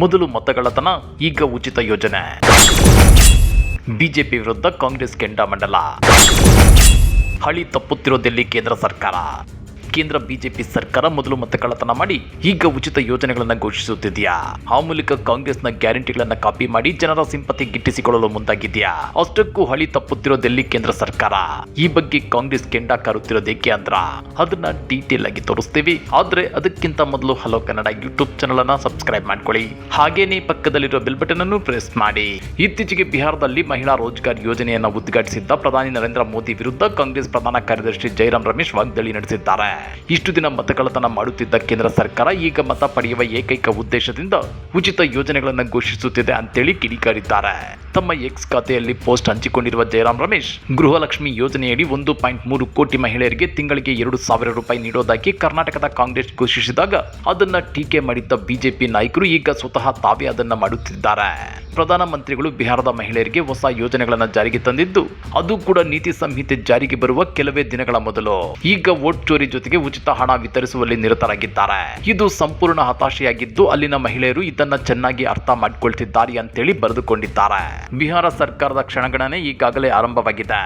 ಮೊದಲು ಮತಗಳತನ ಈಗ ಉಚಿತ ಯೋಜನೆ. ಬಿಜೆಪಿ ವಿರುದ್ಧ ಕಾಂಗ್ರೆಸ್ ಕೆಂಡಾಮಂಡಲ. ಹಳಿ ತಪ್ಪುತ್ತಿರೋ ದಿಲ್ಲಿ ಕೇಂದ್ರ ಸರ್ಕಾರ? ಕೇಂದ್ರ ಬಿಜೆಪಿ ಸರ್ಕಾರ ಮೊದಲು ಮತಕಳ್ಳತನ ಮಾಡಿ ಈಗ ಉಚಿತ ಯೋಜನೆಗಳನ್ನು ಘೋಷಿಸುತ್ತಿದೆಯಾ? ಆ ಮೂಲಕ ಕಾಂಗ್ರೆಸ್ನ ಗ್ಯಾರಂಟಿಗಳನ್ನ ಕಾಪಿ ಮಾಡಿ ಜನರ ಸಿಂಪತಿ ಗಿಟ್ಟಿಸಿಕೊಳ್ಳಲು ಮುಂದಾಗಿದೆಯಾ? ಅಷ್ಟಕ್ಕೂ ಹಳಿ ತಪ್ಪುತ್ತಿರೋ ದೆಲ್ಲಿ ಕೇಂದ್ರ ಸರ್ಕಾರ? ಈ ಬಗ್ಗೆ ಕಾಂಗ್ರೆಸ್ ಕೆಂಡ ಕಾರುತ್ತಿರೋದೇಕೆ ಅಂದ್ರ? ಅದನ್ನ ಡೀಟೇಲ್ ಆಗಿ ತೋರಿಸ್ತೀವಿ. ಆದ್ರೆ ಅದಕ್ಕಿಂತ ಮೊದಲು ಹಲೋ ಕನ್ನಡ ಯೂಟ್ಯೂಬ್ ಚಾನಲ್ ಅನ್ನ ಸಬ್ಸ್ಕ್ರೈಬ್ ಮಾಡ್ಕೊಳ್ಳಿ. ಹಾಗೇನೇ ಪಕ್ಕದಲ್ಲಿರೋ ಬೆಲ್ ಬಟನ್ ಅನ್ನು ಪ್ರೆಸ್ ಮಾಡಿ. ಇತ್ತೀಚೆಗೆ ಬಿಹಾರದಲ್ಲಿ ಮಹಿಳಾ ರೋಜ್ಗಾರ್ ಯೋಜನೆಯನ್ನ ಉದ್ಘಾಟಿಸಿದ್ದ ಪ್ರಧಾನಿ ನರೇಂದ್ರ ಮೋದಿ ವಿರುದ್ಧ ಕಾಂಗ್ರೆಸ್ ಪ್ರಧಾನ ಕಾರ್ಯದರ್ಶಿ ಜೈರಾಮ್ ರಮೇಶ್ ವಾಗ್ದಾಳಿ ನಡೆಸಿದ್ದಾರೆ. ಇಷ್ಟು ದಿನ ಮತಗಳತನ ಮಾಡುತ್ತಿದ್ದ ಕೇಂದ್ರ ಸರ್ಕಾರ ಈಗ ಮತ ಪಡೆಯುವ ಏಕೈಕ ಉದ್ದೇಶದಿಂದ ಉಚಿತ ಯೋಜನೆಗಳನ್ನು ಘೋಷಿಸುತ್ತಿದೆ ಅಂತೇಳಿ ಕಿಡಿಕಾರಿದ್ದಾರೆ. ತಮ್ಮ ಎಕ್ಸ್ ಖಾತೆಯಲ್ಲಿ ಪೋಸ್ಟ್ ಹಂಚಿಕೊಂಡಿರುವ ಜಯರಾಮ್ ರಮೇಶ್, ಗೃಹಲಕ್ಷ್ಮಿ ಯೋಜನೆಯಡಿ ಒಂದು ಪಾಯಿಂಟ್ ಮೂರು ಕೋಟಿ ಮಹಿಳೆಯರಿಗೆ ತಿಂಗಳಿಗೆ ಎರಡು ಸಾವಿರ ರೂಪಾಯಿ ನೀಡೋದಾಗಿ ಕರ್ನಾಟಕದ ಕಾಂಗ್ರೆಸ್ ಘೋಷಿಸಿದಾಗ ಅದನ್ನ ಟೀಕೆ ಮಾಡಿದ್ದ ಬಿಜೆಪಿ ನಾಯಕರು ಈಗ ಸ್ವತಃ ತಾವೇ ಅದನ್ನ ಮಾಡುತ್ತಿದ್ದಾರೆ. ಪ್ರಧಾನಮಂತ್ರಿಗಳು ಬಿಹಾರದ ಮಹಿಳೆಯರಿಗೆ ಹೊಸ ಯೋಜನೆಗಳನ್ನು ಜಾರಿಗೆ ತಂದಿದ್ದು, ಅದು ಕೂಡ ನೀತಿ ಸಂಹಿತೆ ಜಾರಿಗೆ ಬರುವ ಕೆಲವೇ ದಿನಗಳ ಮೊದಲು. ಈಗ ವೋಟ್ ಚೋರಿ ಜೊತೆಗೆ ಉಚಿತ ಹಣ ವಿತರಿಸುವಲ್ಲಿ ನಿರತರಾಗಿದ್ದಾರೆ. ಇದು ಸಂಪೂರ್ಣ ಹತಾಶೆಯಾಗಿದ್ದು ಅಲ್ಲಿನ ಮಹಿಳೆಯರು ಇದನ್ನ ಚೆನ್ನಾಗಿ ಅರ್ಥ ಮಾಡಿಕೊಳ್ತಿದ್ದಾರೆ ಅಂತೇಳಿ ಬರೆದುಕೊಂಡಿದ್ದಾರೆ. ಬಿಹಾರ ಸರ್ಕಾರದ ಕ್ಷಣಗಣನೆ ಈಗಾಗಲೇ ಆರಂಭವಾಗಿದೆ.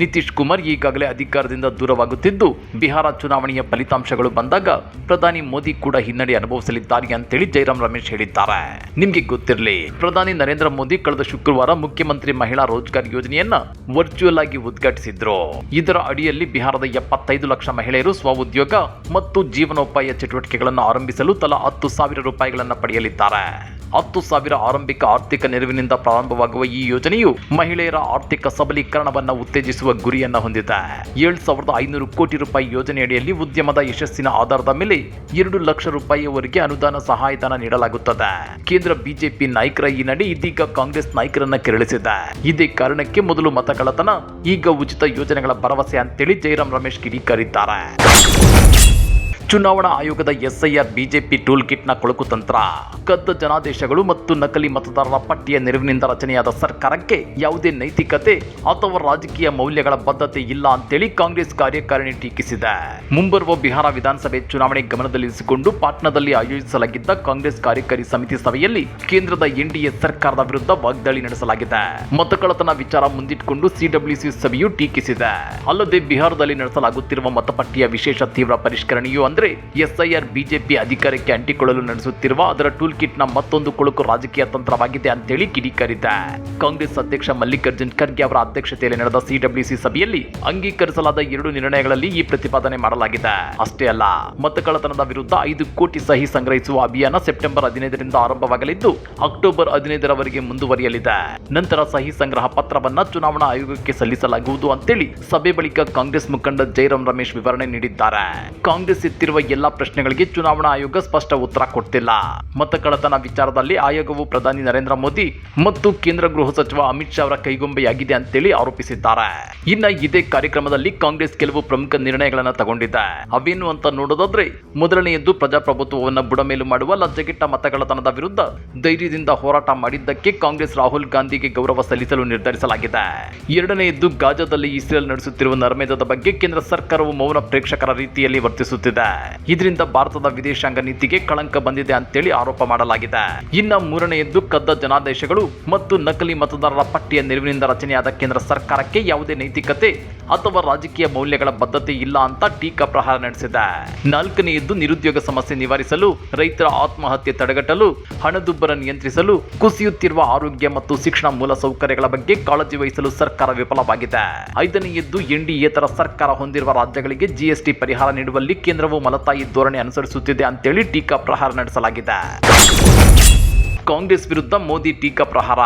ನಿತೀಶ್ ಕುಮಾರ್ ಈಗಾಗಲೇ ಅಧಿಕಾರದಿಂದ ದೂರವಾಗುತ್ತಿದ್ದು, ಬಿಹಾರ ಚುನಾವಣೆಯ ಫಲಿತಾಂಶಗಳು ಬಂದಾಗ ಪ್ರಧಾನಿ ಮೋದಿ ಕೂಡ ಹಿನ್ನಡೆ ಅನುಭವಿಸಲಿದ್ದಾರೆ ಅಂತೇಳಿ ಜೈರಾಮ್ ರಮೇಶ್ ಹೇಳಿದ್ದಾರೆ. ನಿಮ್ಗೆ ಗೊತ್ತಿರಲಿ, ಪ್ರಧಾನಿ ನರೇಂದ್ರ ಮೋದಿ ಕಳೆದ ಶುಕ್ರವಾರ ಮುಖ್ಯಮಂತ್ರಿ ಮಹಿಳಾ ರೋಜ್ಗಾರ್ ಯೋಜನೆಯನ್ನ ವರ್ಚುವಲ್ ಆಗಿ ಉದ್ಘಾಟಿಸಿದ್ರು. ಇದರ ಅಡಿಯಲ್ಲಿ ಬಿಹಾರದ ಎಪ್ಪತ್ತೈದು ಲಕ್ಷ ಮಹಿಳೆಯರು ಸ್ವಉದ್ಯೋಗ ಮತ್ತು ಜೀವನೋಪಾಯ ಚಟುವಟಿಕೆಗಳನ್ನು ಆರಂಭಿಸಲು ತಲಾ ಹತ್ತು ಸಾವಿರ ರೂಪಾಯಿಗಳನ್ನು ಪಡೆಯಲಿದ್ದಾರೆ. ಹತ್ತು ಸಾವಿರ ಆರಂಭಿಕ ಆರ್ಥಿಕ ನೆರವಿನಿಂದ ಪ್ರಾರಂಭವಾಗುವ ಈ ಯೋಜನೆಯು ಮಹಿಳೆಯರ ಆರ್ಥಿಕ ಸಬಲೀಕರಣವನ್ನು ಉತ್ತೇಜಿಸುವ ಗುರಿಯನ್ನು ಹೊಂದಿದೆ. ಏಳು ಸಾವಿರದ ಐನೂರು ಕೋಟಿ ರೂಪಾಯಿ ಯೋಜನೆಯಡಿಯಲ್ಲಿ ಉದ್ಯಮದ ಯಶಸ್ಸಿನ ಆಧಾರದ ಮೇಲೆ ಎರಡು ಲಕ್ಷ ರೂಪಾಯಿವರೆಗೆ ಅನುದಾನ ಸಹಾಯಧನ ನೀಡಲಾಗುತ್ತದೆ. ಕೇಂದ್ರ ಬಿಜೆಪಿ ನಾಯಕರ ಈ ನಡೆ ಇದೀಗ ಕಾಂಗ್ರೆಸ್ ನಾಯಕರನ್ನ ಕೆರಳಿಸಿದೆ. ಇದೇ ಕಾರಣಕ್ಕೆ ಮೊದಲು ಮತಗಳತನ ಈಗ ಉಚಿತ ಯೋಜನೆಗಳ ಭರವಸೆ ಅಂತೇಳಿ ಜೈರಾಮ್ ರಮೇಶ್ ಕಿಡಿಕಾರಿದ್ದಾರೆ. ಚುನಾವಣಾ ಆಯೋಗದ ಎಸ್ಐಆರ್ ಬಿಜೆಪಿ ಟೂಲ್ ಕಿಟ್ನ ಕೊಳಕು ತಂತ್ರ. ಕದ್ದ ಜನಾದೇಶಗಳು ಮತ್ತು ನಕಲಿ ಮತದಾರರ ಪಟ್ಟಿಯ ನೆರವಿನಿಂದ ರಚನೆಯಾದ ಸರ್ಕಾರಕ್ಕೆ ಯಾವುದೇ ನೈತಿಕತೆ ಅಥವಾ ರಾಜಕೀಯ ಮೌಲ್ಯಗಳ ಬದ್ಧತೆ ಇಲ್ಲ ಅಂತೇಳಿ ಕಾಂಗ್ರೆಸ್ ಕಾರ್ಯಕಾರಿಣಿ ಟೀಕಿಸಿದೆ. ಮುಂಬರುವ ಬಿಹಾರ ವಿಧಾನಸಭೆ ಚುನಾವಣೆ ಗಮನದಲ್ಲಿರಿಸಿಕೊಂಡು ಪಾಟ್ನಾದಲ್ಲಿ ಆಯೋಜಿಸಲಾಗಿದ್ದ ಕಾಂಗ್ರೆಸ್ ಕಾರ್ಯಕಾರಿ ಸಮಿತಿ ಸಭೆಯಲ್ಲಿ ಕೇಂದ್ರದ ಎನ್ಡಿಎ ಸರ್ಕಾರದ ವಿರುದ್ಧ ವಾಗ್ದಾಳಿ ನಡೆಸಲಾಗಿದೆ. ಮತಕಳತನ ವಿಚಾರ ಮುಂದಿಟ್ಟುಕೊಂಡು ಸಿಡಬ್ಲ್ಯೂಸಿ ಸಭೆಯು ಟೀಕಿಸಿದೆ. ಅಲ್ಲದೆ ಬಿಹಾರದಲ್ಲಿ ನಡೆಸಲಾಗುತ್ತಿರುವ ಮತಪಟ್ಟಿಯ ವಿಶೇಷ ತೀವ್ರ ಪರಿಷ್ಕರಣೆಯು ಅಂದ್ರೆ ಎಸ್ಐಆರ್ ಬಿಜೆಪಿ ಅಧಿಕಾರಕ್ಕೆ ಅಂಟಿಕೊಳ್ಳಲು ನಡೆಸುತ್ತಿರುವ ಅದರ ಟೂಲ್ ಕಿಟ್ನ ಮತ್ತೊಂದು ಕೊಳುಕು ರಾಜಕೀಯ ತಂತ್ರವಾಗಿದೆ ಅಂತೇಳಿ ಕಿಡಿಕಾರಿದೆ. ಕಾಂಗ್ರೆಸ್ ಅಧ್ಯಕ್ಷ ಮಲ್ಲಿಕಾರ್ಜುನ್ ಖರ್ಗೆ ಅವರ ಅಧ್ಯಕ್ಷತೆಯಲ್ಲಿ ನಡೆದ ಸಿಡಬ್ಲ್ಯೂಸಿ ಸಭೆಯಲ್ಲಿ ಅಂಗೀಕರಿಸಲಾದ ಎರಡು ನಿರ್ಣಯಗಳಲ್ಲಿ ಈ ಪ್ರತಿಪಾದನೆ ಮಾಡಲಾಗಿದೆ. ಅಷ್ಟೇ ಅಲ್ಲ, ಮತಕಳ್ಳತನದ ವಿರುದ್ಧ ಐದು ಕೋಟಿ ಸಹಿ ಸಂಗ್ರಹಿಸುವ ಅಭಿಯಾನ ಸೆಪ್ಟೆಂಬರ್ ಹದಿನೈದರಿಂದ ಆರಂಭವಾಗಲಿದ್ದು, ಅಕ್ಟೋಬರ್ ಹದಿನೈದರವರೆಗೆ ಮುಂದುವರಿಯಲಿದೆ. ನಂತರ ಸಹಿ ಸಂಗ್ರಹ ಪತ್ರವನ್ನ ಚುನಾವಣಾ ಆಯೋಗಕ್ಕೆ ಸಲ್ಲಿಸಲಾಗುವುದು ಅಂತೇಳಿ ಸಭೆ ಬಳಿಕ ಕಾಂಗ್ರೆಸ್ ಮುಖಂಡ ಜೈರಾಮ್ ರಮೇಶ್ ವಿವರಣೆ ನೀಡಿದ್ದಾರೆ. ಕಾಂಗ್ರೆಸ್ ಎತ್ತಿರುವ ಎಲ್ಲಾ ಪ್ರಶ್ನೆಗಳಿಗೆ ಚುನಾವಣಾ ಆಯೋಗ ಸ್ಪಷ್ಟ ಉತ್ತರ ಕೊಟ್ಟಿಲ್ಲ ಕಳತನ ವಿಚಾರದಲ್ಲಿ ಆಯೋಗವು ಪ್ರಧಾನಿ ನರೇಂದ್ರ ಮೋದಿ ಮತ್ತು ಕೇಂದ್ರ ಗೃಹ ಸಚಿವ ಅಮಿತ್ ಶಾ ಅವರ ಕೈಗೊಂಬೆಯಾಗಿದೆ ಅಂತೇಳಿ ಆರೋಪಿಸಿದ್ದಾರೆ. ಇನ್ನ ಇದೇ ಕಾರ್ಯಕ್ರಮದಲ್ಲಿ ಕಾಂಗ್ರೆಸ್ ಕೆಲವು ಪ್ರಮುಖ ನಿರ್ಣಯಗಳನ್ನು ತಗೊಂಡಿದೆ. ಅವೇನು ಅಂತ ನೋಡೋದಾದ್ರೆ, ಮೊದಲನೆಯದ್ದು ಪ್ರಜಾಪ್ರಭುತ್ವವನ್ನು ಬುಡಮೇಲು ಮಾಡುವ ಲಜ್ಜೆಗೆಟ್ಟ ಮತಗಳತನದ ವಿರುದ್ಧ ಧೈರ್ಯದಿಂದ ಹೋರಾಟ ಮಾಡಿದ್ದಕ್ಕೆ ಕಾಂಗ್ರೆಸ್ ರಾಹುಲ್ ಗಾಂಧಿಗೆ ಗೌರವ ಸಲ್ಲಿಸಲು ನಿರ್ಧರಿಸಲಾಗಿದೆ. ಎರಡನೆಯದ್ದು, ಗಾಜಾದಲ್ಲಿ ಇಸ್ರೇಲ್ ನಡೆಸುತ್ತಿರುವ ನರ್ಮೇಧದ ಬಗ್ಗೆ ಕೇಂದ್ರ ಸರ್ಕಾರವು ಮೌನ ಪ್ರೇಕ್ಷಕರ ರೀತಿಯಲ್ಲಿ ವರ್ತಿಸುತ್ತಿದೆ. ಇದರಿಂದ ಭಾರತದ ವಿದೇಶಾಂಗ ನೀತಿಗೆ ಕಳಂಕ ಬಂದಿದೆ ಅಂತೇಳಿ ಆರೋಪ ಮಾಡಲಾಗಿದೆ. ಇನ್ನ ಮೂರನೆಯದ್ದು ಕದ್ದ ಜನಾದೇಶಗಳು ಮತ್ತು ನಕಲಿ ಮತದಾರರ ಪಟ್ಟಿಯ ನೆರವಿನಿಂದ ರಚನೆಯಾದ ಕೇಂದ್ರ ಸರ್ಕಾರಕ್ಕೆ ಯಾವುದೇ ನೈತಿಕತೆ ಅಥವಾ ರಾಜಕೀಯ ಮೌಲ್ಯಗಳ ಬದ್ಧತೆ ಇಲ್ಲ ಅಂತ ಟೀಕಾ ಪ್ರಹಾರ ನಡೆಸಿದೆ. ನಾಲ್ಕನೆಯದ್ದು ನಿರುದ್ಯೋಗ ಸಮಸ್ಯೆ ನಿವಾರಿಸಲು, ರೈತರ ಆತ್ಮಹತ್ಯೆ ತಡೆಗಟ್ಟಲು, ಹಣದುಬ್ಬರ ನಿಯಂತ್ರಿಸಲು, ಕುಸಿಯುತ್ತಿರುವ ಆರೋಗ್ಯ ಮತ್ತು ಶಿಕ್ಷಣ ಮೂಲಸೌಕರ್ಯಗಳ ಬಗ್ಗೆ ಕಾಳಜಿ ವಹಿಸಲು ಸರ್ಕಾರ ವಿಫಲವಾಗಿದೆ. ಐದನೆಯದ್ದು ಎನ್ಡಿಎತರ ಸರ್ಕಾರ ಹೊಂದಿರುವ ರಾಜ್ಯಗಳಿಗೆ ಜಿಎಸ್ಟಿ ಪರಿಹಾರ ನೀಡುವಲ್ಲಿ ಕೇಂದ್ರವು ಮಲತಾಯಿ ಧೋರಣೆ ಅನುಸರಿಸುತ್ತಿದೆ ಅಂತೇಳಿ ಟೀಕಾ ಪ್ರಹಾರ ನಡೆಸಲಾಗಿದೆ. ಕಾಂಗ್ರೆಸ್ ವಿರುದ್ಧ ಮೋದಿ ಟೀಕಾ ಪ್ರಹಾರ.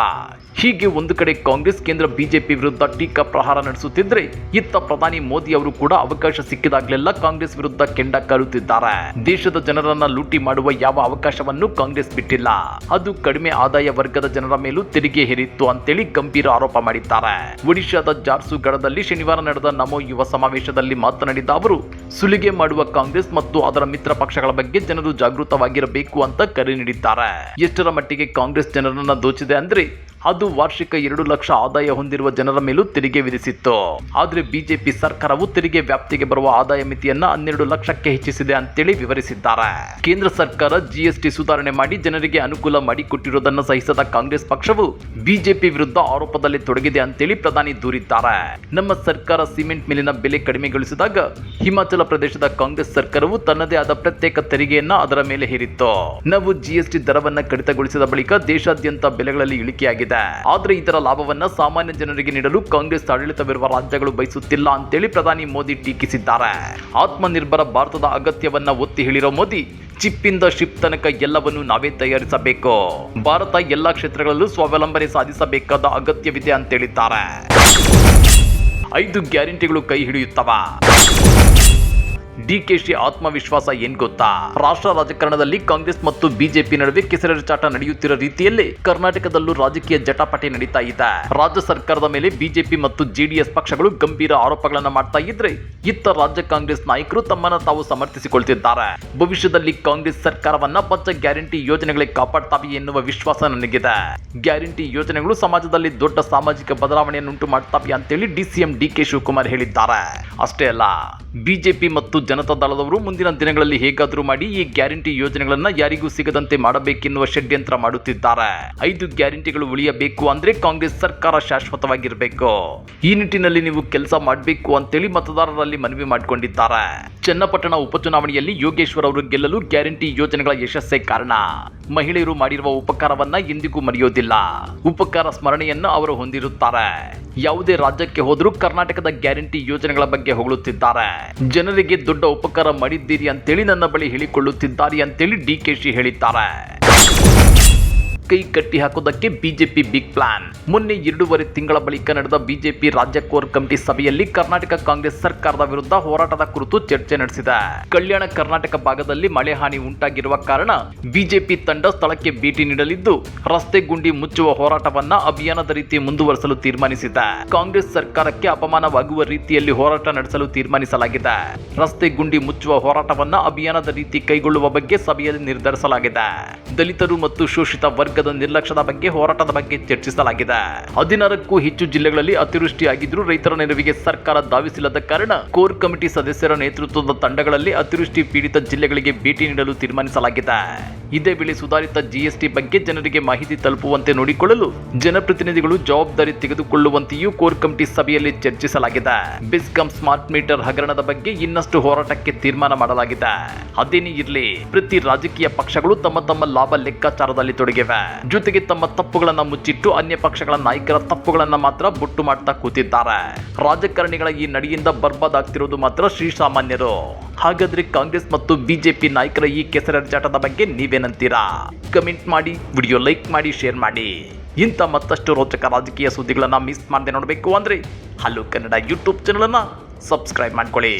ಹೀಗೆ ಒಂದು ಕಡೆ ಕಾಂಗ್ರೆಸ್ ಕೇಂದ್ರ ಬಿಜೆಪಿ ವಿರುದ್ಧ ಟೀಕಾ ಪ್ರಹಾರ ನಡೆಸುತ್ತಿದ್ರೆ ಇತ್ತ ಪ್ರಧಾನಿ ಮೋದಿ ಅವರು ಕೂಡ ಅವಕಾಶ ಸಿಕ್ಕಿದಾಗಲೆಲ್ಲ ಕಾಂಗ್ರೆಸ್ ವಿರುದ್ಧ ಕೆಂಡ ಕಾರುತ್ತಿದ್ದಾರೆ. ದೇಶದ ಜನರನ್ನ ಲೂಟಿ ಮಾಡುವ ಯಾವ ಅವಕಾಶವನ್ನು ಕಾಂಗ್ರೆಸ್ ಬಿಟ್ಟಿಲ್ಲ. ಅದು ಕಡಿಮೆ ಆದಾಯ ವರ್ಗದ ಜನರ ಮೇಲೂ ತೆರಿಗೆ ಹೇರಿತ್ತು ಅಂತೇಳಿ ಗಂಭೀರ ಆರೋಪ ಮಾಡಿದ್ದಾರೆ. ಒಡಿಶಾದ ಜಾರ್ಸುಗಢದಲ್ಲಿ ಶನಿವಾರ ನಡೆದ ನಮೋ ಯುವ ಸಮಾವೇಶದಲ್ಲಿ ಮಾತನಾಡಿದ ಅವರು, ಸುಲಿಗೆ ಮಾಡುವ ಕಾಂಗ್ರೆಸ್ ಮತ್ತು ಅದರ ಮಿತ್ರ ಪಕ್ಷಗಳ ಬಗ್ಗೆ ಜನರು ಜಾಗೃತವಾಗಿರಬೇಕು ಅಂತ ಕರೆ ನೀಡಿದ್ದಾರೆ. ಎಷ್ಟರ ಮಟ್ಟಿಗೆ ಕಾಂಗ್ರೆಸ್ ಜನರನ್ನ ದೋಚಿದೆ ಅಂದ್ರೆ ಅದು ವಾರ್ಷಿಕ ಎರಡು ಲಕ್ಷ ಆದಾಯ ಹೊಂದಿರುವ ಜನರ ಮೇಲೂ ತೆರಿಗೆ ವಿಧಿಸಿತ್ತು. ಆದ್ರೆ ಬಿಜೆಪಿ ಸರ್ಕಾರವು ತೆರಿಗೆ ವ್ಯಾಪ್ತಿಗೆ ಬರುವ ಆದಾಯ ಮಿತಿಯನ್ನ ಹನ್ನೆರಡು ಲಕ್ಷಕ್ಕೆ ಹೆಚ್ಚಿಸಿದೆ ಅಂತೇಳಿ ವಿವರಿಸಿದ್ದಾರೆ. ಕೇಂದ್ರ ಸರ್ಕಾರ ಜಿಎಸ್ಟಿ ಸುಧಾರಣೆ ಮಾಡಿ ಜನರಿಗೆ ಅನುಕೂಲ ಮಾಡಿಕೊಟ್ಟಿರುವುದನ್ನು ಸಹಿಸದ ಕಾಂಗ್ರೆಸ್ ಪಕ್ಷವು ಬಿಜೆಪಿ ವಿರುದ್ಧ ಆರೋಪದಲ್ಲಿ ತೊಡಗಿದೆ ಅಂತೇಳಿ ಪ್ರಧಾನಿ ದೂರಿದ್ದಾರೆ. ನಮ್ಮ ಸರ್ಕಾರ ಸಿಮೆಂಟ್ ಮೇಲಿನ ಬೆಲೆ ಕಡಿಮೆಗೊಳಿಸಿದಾಗ ಹಿಮಾಚಲ ಪ್ರದೇಶದ ಕಾಂಗ್ರೆಸ್ ಸರ್ಕಾರವು ತನ್ನದೇ ಆದ ಪ್ರತ್ಯೇಕ ತೆರಿಗೆಯನ್ನ ಅದರ ಮೇಲೆ ಹೇರಿತ್ತು. ನಾವು ಜಿಎಸ್ಟಿ ದರವನ್ನ ಕಡಿತಗೊಳಿಸಿದ ಬಳಿಕ ದೇಶಾದ್ಯಂತ ಬೆಲೆಗಳಲ್ಲಿ ಇಳಿಕೆಯಾಗಿದೆ. ಆದ್ರೆ ಇದರ ಲಾಭವನ್ನ ಸಾಮಾನ್ಯ ಜನರಿಗೆ ನೀಡಲು ಕಾಂಗ್ರೆಸ್ ಆಡಳಿತವಿರುವ ರಾಜ್ಯಗಳು ಬಯಸುತ್ತಿಲ್ಲ ಅಂತೇಳಿ ಪ್ರಧಾನಿ ಮೋದಿ ಟೀಕಿಸಿದ್ದಾರೆ. ಆತ್ಮನಿರ್ಭರ ಭಾರತದ ಅಗತ್ಯವನ್ನ ಒತ್ತಿ ಹೇಳಿರೋ ಮೋದಿ, ಚಿಪ್ಪಿಂದ ಶಿಪ್ ತನಕ ಎಲ್ಲವನ್ನು ನಾವೇ ತಯಾರಿಸಬೇಕು. ಭಾರತ ಎಲ್ಲಾ ಕ್ಷೇತ್ರಗಳಲ್ಲೂ ಸ್ವಾವಲಂಬನೆ ಸಾಧಿಸಬೇಕಾದ ಅಗತ್ಯವಿದೆ ಅಂತೇಳಿದ್ದಾರೆ. ಐದು ಗ್ಯಾರಂಟಿಗಳು ಕೈ ಹಿಡಿಯುತ್ತವ. ಡಿಕೆಶಿ ಆತ್ಮವಿಶ್ವಾಸ ಏನ್ ಗೊತ್ತಾ? ರಾಷ್ಟ್ರ ರಾಜಕಾರಣದಲ್ಲಿ ಕಾಂಗ್ರೆಸ್ ಮತ್ತು ಬಿಜೆಪಿ ನಡುವೆ ಕೆಸರೆರಚಾಟ ನಡೆಯುತ್ತಿರೋ ರೀತಿಯಲ್ಲೇ ಕರ್ನಾಟಕದಲ್ಲೂ ರಾಜಕೀಯ ಜಟಾಪಟಿ ನಡೀತಾ ಇದೆ. ರಾಜ್ಯ ಸರ್ಕಾರದ ಮೇಲೆ ಬಿಜೆಪಿ ಮತ್ತು ಜೆಡಿಎಸ್ ಪಕ್ಷಗಳು ಗಂಭೀರ ಆರೋಪಗಳನ್ನು ಮಾಡ್ತಾ ಇದ್ರೆ ಇತ್ತ ರಾಜ್ಯ ಕಾಂಗ್ರೆಸ್ ನಾಯಕರು ತಮ್ಮನ್ನ ತಾವು ಸಮರ್ಥಿಸಿಕೊಳ್ತಿದ್ದಾರೆ. ಭವಿಷ್ಯದಲ್ಲಿ ಕಾಂಗ್ರೆಸ್ ಸರ್ಕಾರವನ್ನ ಪಂಚ ಗ್ಯಾರಂಟಿ ಯೋಜನೆಗಳೇ ಕಾಪಾಡ್ತಾವೆ ಎನ್ನುವ ವಿಶ್ವಾಸ ನನಗಿದೆ. ಗ್ಯಾರಂಟಿ ಯೋಜನೆಗಳು ಸಮಾಜದಲ್ಲಿ ದೊಡ್ಡ ಸಾಮಾಜಿಕ ಬದಲಾವಣೆಯನ್ನುಂಟು ಮಾಡ್ತಾವೆ ಅಂತೇಳಿ ಡಿಸಿಎಂ ಡಿಕೆ ಶಿವಕುಮಾರ್ ಹೇಳಿದ್ದಾರೆ. ಅಷ್ಟೇ ಅಲ್ಲ ಬಿಜೆಪಿ ಮತ್ತು ಜನತಾ ದಳದವರು ಮುಂದಿನ ದಿನಗಳಲ್ಲಿ ಹೇಗಾದರೂ ಮಾಡಿ ಈ ಗ್ಯಾರಂಟಿ ಯೋಜನೆಗಳನ್ನು ಯಾರಿಗೂ ಸಿಗದಂತೆ ಮಾಡಬೇಕೆನ್ನುವ ಷಡ್ಯಂತ್ರ ಮಾಡುತ್ತಿದ್ದಾರೆ. ಐದು ಗ್ಯಾರಂಟಿಗಳು ಉಳಿಯಬೇಕು ಅಂದ್ರೆ ಕಾಂಗ್ರೆಸ್ ಸರ್ಕಾರ ಶಾಶ್ವತವಾಗಿರಬೇಕು. ಈ ನಿಟ್ಟಿನಲ್ಲಿ ನೀವು ಕೆಲಸ ಮಾಡಬೇಕು ಅಂತೇಳಿ ಮತದಾರರಲ್ಲಿ ಮನವಿ ಮಾಡಿಕೊಂಡಿದ್ದಾರೆ. ಚನ್ನಪಟ್ಟಣ ಉಪಚುನಾವಣೆಯಲ್ಲಿ ಯೋಗೇಶ್ವರ್ ಅವರು ಗೆಲ್ಲಲು ಗ್ಯಾರಂಟಿ ಯೋಜನೆಗಳ ಯಶಸ್ಸೇ ಕಾರಣ. ಮಹಿಳೆಯರು ಮಾಡಿರುವ ಉಪಕಾರವನ್ನ ಎಂದಿಗೂ ಮರೆಯೋದಿಲ್ಲ. ಉಪಕಾರ ಸ್ಮರಣೆಯನ್ನು ಅವರು ಹೊಂದಿರುತ್ತಾರೆ. ಯಾವುದೇ ರಾಜ್ಯಕ್ಕೆ ಹೋದರೂ ಕರ್ನಾಟಕದ ಗ್ಯಾರಂಟಿ ಯೋಜನೆಗಳ ಬಗ್ಗೆ ಹೊಗಳುತ್ತಿದ್ದಾರೆ. ಜನರಿಗೆ ದೊಡ್ಡ ಉಪಕಾರ ಮಾಡಿದ್ದೀರಿ ಅಂತೇಳಿ ನನ್ನ ಬಳಿ ಹೇಳಿಕೊಳ್ಳುತ್ತಿದ್ದಾರೆ ಅಂತೇಳಿ ಡಿ ಕೆ ಶಿ ಹೇಳಿದ್ದಾರೆ. ಕೈ ಕಟ್ಟಿ ಹಾಕೋದಕ್ಕೆ ಬಿಜೆಪಿ ಬಿಗ್ ಪ್ಲಾನ್. ಮೊನ್ನೆ ಎರಡೂವರೆ ತಿಂಗಳ ಬಳಿಕ ನಡೆದ ಬಿಜೆಪಿ ರಾಜ್ಯ ಕೋರ್ ಕಮಿಟಿ ಸಭೆಯಲ್ಲಿ ಕರ್ನಾಟಕ ಕಾಂಗ್ರೆಸ್ ಸರ್ಕಾರದ ವಿರುದ್ಧ ಹೋರಾಟದ ಕುರಿತು ಚರ್ಚೆ ನಡೆಸಿದೆ. ಕಲ್ಯಾಣ ಕರ್ನಾಟಕ ಭಾಗದಲ್ಲಿ ಮಳೆ ಹಾನಿ ಉಂಟಾಗಿರುವ ಕಾರಣ ಬಿಜೆಪಿ ತಂಡ ಸ್ಥಳಕ್ಕೆ ಭೇಟಿ ನೀಡಲಿದ್ದು, ರಸ್ತೆ ಗುಂಡಿ ಮುಚ್ಚುವ ಹೋರಾಟವನ್ನ ಅಭಿಯಾನದ ರೀತಿ ಮುಂದುವರಿಸಲು ತೀರ್ಮಾನಿಸಿದೆ. ಕಾಂಗ್ರೆಸ್ ಸರ್ಕಾರಕ್ಕೆ ಅಪಮಾನವಾಗುವ ರೀತಿಯಲ್ಲಿ ಹೋರಾಟ ನಡೆಸಲು ತೀರ್ಮಾನಿಸಲಾಗಿದೆ. ರಸ್ತೆ ಗುಂಡಿ ಮುಚ್ಚುವ ಹೋರಾಟವನ್ನ ಅಭಿಯಾನದ ರೀತಿ ಕೈಗೊಳ್ಳುವ ಬಗ್ಗೆ ಸಭೆಯಲ್ಲಿ ನಿರ್ಧರಿಸಲಾಗಿದೆ. ದಲಿತರು ಮತ್ತು ಶೋಷಿತ ವರ್ಗದ ನಿರ್ಲಕ್ಷ್ಯದ ಬಗ್ಗೆ, ಹೋರಾಟದ ಬಗ್ಗೆ ಚರ್ಚಿಸಲಾಗಿದೆ. ಹದಿನಾರಕ್ಕೂ ಹೆಚ್ಚು ಜಿಲ್ಲೆಗಳಲ್ಲಿ ಅತಿವೃಷ್ಟಿಯಾಗಿದ್ದರೂ ರೈತರ ನೆರವಿಗೆ ಸರ್ಕಾರ ಧಾವಿಸಿಲ್ಲದ ಕಾರಣ ಕೋರ್ ಕಮಿಟಿ ಸದಸ್ಯರ ನೇತೃತ್ವದ ತಂಡಗಳಲ್ಲಿ ಅತಿವೃಷ್ಟಿ ಪೀಡಿತ ಜಿಲ್ಲೆಗಳಿಗೆ ಭೇಟಿ ನೀಡಲು ತೀರ್ಮಾನಿಸಲಾಗಿದೆ. ಇದೇ ವೇಳೆ ಸುಧಾರಿತ ಜಿಎಸ್ಟಿ ಬಗ್ಗೆ ಜನರಿಗೆ ಮಾಹಿತಿ ತಲುಪುವಂತೆ ನೋಡಿಕೊಳ್ಳಲು ಜನಪ್ರತಿನಿಧಿಗಳು ಜವಾಬ್ದಾರಿ ತೆಗೆದುಕೊಳ್ಳುವಂತೆಯೂ ಕೋರ್ ಕಮಿಟಿ ಸಭೆಯಲ್ಲಿ ಚರ್ಚಿಸಲಾಗಿದೆ. ಬಿಸ್ಕಾಂ ಸ್ಮಾರ್ಟ್ ಮೀಟರ್ ಹಗರಣದ ಬಗ್ಗೆ ಇನ್ನಷ್ಟು ಹೋರಾಟಕ್ಕೆ ತೀರ್ಮಾನ ಮಾಡಲಾಗಿದೆ. ಅದೇನೇ ಇರಲಿ, ಪ್ರತಿ ರಾಜಕೀಯ ಪಕ್ಷಗಳು ತಮ್ಮ ತಮ್ಮ ಲಾಭ ಲೆಕ್ಕಾಚಾರದಲ್ಲಿ ತೊಡಗಿವೆ. ಜೊತೆಗೆ ತಮ್ಮ ತಪ್ಪುಗಳನ್ನ ಮುಚ್ಚಿಟ್ಟು ಅನ್ಯ ಪಕ್ಷಗಳ ನಾಯಕರ ತಪ್ಪುಗಳನ್ನ ಮಾತ್ರ ಬುಟ್ಟು ಮಾಡ್ತಾ ಕೂತಿದ್ದಾರೆ. ರಾಜಕಾರಣಿಗಳ ಈ ನಡೆಯಿಂದ ಬರ್ಬಾದ್ ಆಗ್ತಿರೋದು ಮಾತ್ರ ಶ್ರೀಸಾಮಾನ್ಯರು ಹಾಗಾದ್ರೆ ಕಾಂಗ್ರೆಸ್ ಮತ್ತು ಬಿಜೆಪಿ ನಾಯಕರ ಈ ಕೆಸರಾಟದ ಬಗ್ಗೆ ನೀವೇನಂತೀರಾ? ಕಮೆಂಟ್ ಮಾಡಿ, ವಿಡಿಯೋ ಲೈಕ್ ಮಾಡಿ, ಶೇರ್ ಮಾಡಿ. ಇಂಥ ಮತ್ತಷ್ಟು ರೋಚಕ ರಾಜಕೀಯ ಸುದ್ದಿಗಳನ್ನು ಮಿಸ್ ಮಾಡದೆ ನೋಡಬೇಕು ಅಂದ್ರೆ ಹಲೋ ಕನ್ನಡ ಯೂಟ್ಯೂಬ್ ಚಾನಲನ್ನು ಸಬ್ಸ್ಕ್ರೈಬ್ ಮಾಡ್ಕೊಳ್ಳಿ.